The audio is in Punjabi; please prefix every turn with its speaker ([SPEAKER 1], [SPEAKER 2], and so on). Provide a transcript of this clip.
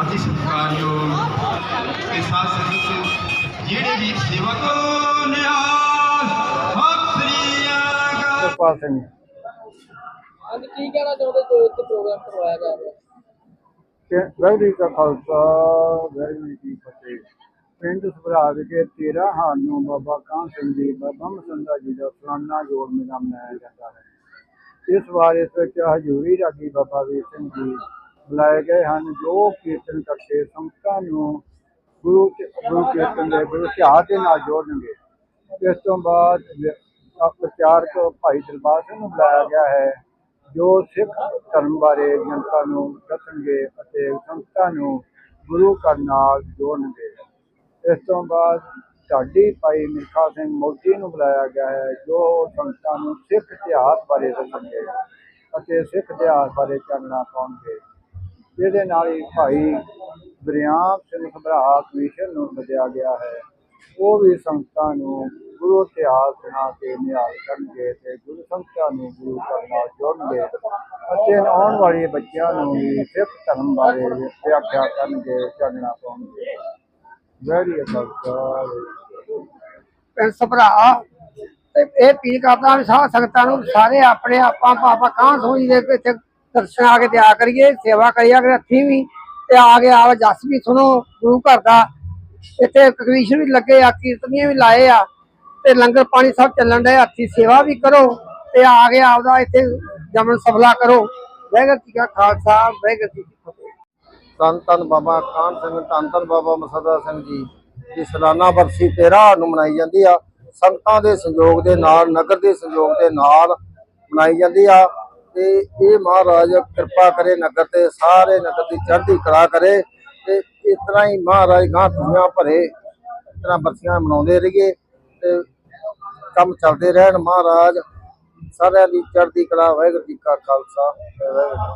[SPEAKER 1] ਅਤੀ ਸਤਿਕਾਰਯੋਗ ਤੇ ਸਾਧ ਸੰਗਤ ਜਿਹੜੇ ਵੀ ਸੇਵਕ ਸ੍ਰੀ ਅਕਾਲ
[SPEAKER 2] ਸੁਖਪਾਲ ਸਿੰਘ
[SPEAKER 3] ਅੱਜ ਕੀ ਕਹਿਣਾ ਚਾਹੁੰਦੇ ਜੋ ਇੱਥੇ ਪ੍ਰੋਗਰਾਮ ਕਰਵਾਇਆ ਜਾ ਰਿਹਾ।
[SPEAKER 2] ਵੈਗਰੀ ਦਾ ਖਾਲਸਾ ਵੈਗਰੀ ਦੀ ਫਤਿਹ। ਪਿੰਡ ਸੁਭਰਾ ਵਿਖੇ 13 ਹਾਨ ਨੂੰ ਬਾਬਾ ਕਾਹਨ ਸਿੰਘ ਜੀ, ਬਾਬਾ ਮਸੰਦਾ ਜੀ ਦਾ ਸਾਲਾਨਾ ਜੋੜ ਮੇਲਾ ਮਨਾਇਆ ਜਾਂਦਾ ਹੈ। ਇਸ ਵਾਰ ਇਸ ਵਿੱਚ ਹਜੂਰੀ ਰਾਗੀ ਬਾਬਾ ਵੀਰ ਸਿੰਘ ਜੀ ਬੁਲਾਏ ਗਏ ਹਨ। ਜੋ ਕੀਰਤਨ ਕਰਕੇ ਸੰਗਤਾਂ ਨੂੰ ਗੁਰੂ ਗੁਰੂ ਕੀਰਤਨ ਦੇ ਗੁਰੂ ਇਤਿਹਾਸ ਦੇ ਨਾਲ ਜੋੜਨਗੇ। ਇਸ ਤੋਂ ਬਾਅਦ ਵਿ- ਪ੍ਰਚਾਰਕ ਭਾਈ ਦਰਬਾਰ ਸਿੰਘ ਨੂੰ ਬੁਲਾਇਆ ਗਿਆ ਹੈ, ਜੋ ਸਿੱਖ ਧਰਮ ਬਾਰੇ ਜਨਤਾ ਨੂੰ ਦੱਸਣਗੇ ਅਤੇ ਸੰਗਤਾਂ ਨੂੰ ਗੁਰੂ ਘਰ ਨਾਲ ਜੋੜਨਗੇ। ਇਸ ਤੋਂ ਬਾਅਦ ਢਾਡੀ ਭਾਈ ਮਿਲਖਾ ਸਿੰਘ ਮੋਦੀ ਨੂੰ ਬੁਲਾਇਆ ਗਿਆ ਹੈ, ਜੋ ਸੰਗਤਾਂ ਨੂੰ ਸਿੱਖ ਇਤਿਹਾਸ ਬਾਰੇ ਦੱਸਣਗੇ ਅਤੇ ਸਿੱਖ ਇਤਿਹਾਸ ਬਾਰੇ ਚਾਨਣਾ ਪਾਉਣਗੇ। ਜਿਹਦੇ ਨਾਲ ਹੀ ਭਾਈ ਬਰਿਆਮ ਸਿੰਘ ਸਭਰਾ ਕਮਿਸ਼ਨ ਨੂੰ ਸੱਦਿਆ ਗਿਆ ਹੈ। ਉਹ ਵੀ ਸੰਗਤਾਂ ਨੂੰ ਗੁਰੂ ਇਤਿਹਾਸ ਸੁਣਾ ਕੇ ਨਿਹਾਲ ਕਰਨਗੇ ਤੇ ਗੁਰੂ ਸੰਗਤਾਂ ਨੂੰ ਗੁਰੂ ਘਰ ਨਾਲ ਜੋੜਨਗੇ ਅਤੇ ਆਉਣ ਵਾਲੇ ਬੱਚਿਆਂ ਨੂੰ ਵੀ ਸਿੱਖ ਧਰਮ ਬਾਰੇ ਵਿਆਖਿਆ ਕਰਨਗੇ, ਚਾਨਣਾ ਪਾਉਣਗੇ। ਵੈਰੀ ਅਕਾਲ
[SPEAKER 3] ਸਭਰਾ ਤੇ ਇਹ ਅਪੀਲ ਕਰਦਾ ਵੀ ਸਾਧ ਸੰਗਤਾਂ ਨੂੰ ਸਾਰੇ ਆਪਣੇ ਆਪਾਂ ਪਾਪਾ ਕਾਂ ਸੋਈ ਦੇ ਇੱਥੇ ਦਰਸ਼ਨ ਆ ਕੇ ਦਿਆ ਕਰੀਏ, ਸੇਵਾ ਕਰਿਆ ਕਰੇ ਹੱਥੀਂ ਵੀ ਤੇ ਆ ਕੇ ਆਵਾ ਜਸ ਵੀ ਸੁਣੋ, ਗੁਰੂ ਘਰ ਦਾ। ਇੱਥੇ ਕਵੀਸ਼ਨ ਵੀ ਲੱਗੇ ਆ, ਕੀਰਤਨੀਆਂ ਵੀ ਲਾਏ ਆ, ਤੇ ਲੰਗਰ ਪਾਣੀ ਸਭ ਚੱਲਣ ਡਿਆ ਹੱਥੀਂ ਸੇਵਾ ਵੀ ਕਰੋ, ਤੇ ਆ ਕੇ ਆਪਦਾ ਇੱਥੇ ਜਮਨ ਸਫਲਾ ਕਰੋ। ਵਾਹਿਗੁਰੂ ਜੀ ਕਾ ਖਾਲਸਾ, ਵਾਹਿਗੁਰੂ ਜੀ ਕੀ
[SPEAKER 2] ਧੰਨ ਬਾਬਾ ਕਾਹਨ ਸਿੰਘ, ਧੰਨ ਧੰਨ ਬਾਬਾ ਮਸਦਾ ਸਿੰਘ ਜੀ ਦੀ ਸਾਲਾਨਾ ਬਰਸੀ 13 ਨੂੰ ਮਨਾਈ ਜਾਂਦੀ ਆ। ਸੰਗਤਾਂ ਦੇ ਸੰਯੋਗ ਦੇ ਨਾਲ, ਨਗਰ ਦੇ ਸੰਯੋਗ ਦੇ ਨਾਲ ਮਨਾਈ ਜਾਂਦੀ ਆ। ਤੇ ਇਹ ਮਹਾਰਾਜ ਕਿਰਪਾ ਕਰੇ ਨਗਰ ਤੇ, ਸਾਰੇ ਨਗਰ ਦੀ ਚੜ੍ਹਦੀ ਕਲਾ ਕਰੇ ਤੇ ਇਸ ਤਰ੍ਹਾਂ ਹੀ ਮਹਾਰਾਜ ਗਾਂ ਦੁਨੀਆਂ ਭਰੇ, ਇਸ ਤਰ੍ਹਾਂ ਬਰਸੀਆਂ ਮਨਾਉਂਦੇ ਰਹੀਏ ਤੇ ਕੰਮ ਚੱਲਦੇ ਰਹਿਣ। ਮਹਾਰਾਜ, ਸਾਰਿਆਂ ਦੀ ਚੜ੍ਹਦੀ ਕਲਾ, ਵਾਹਿਗੁਰੂ ਜੀ ਕਾ ਖਾਲਸਾ, ਵਾਹਿਗੁਰੂ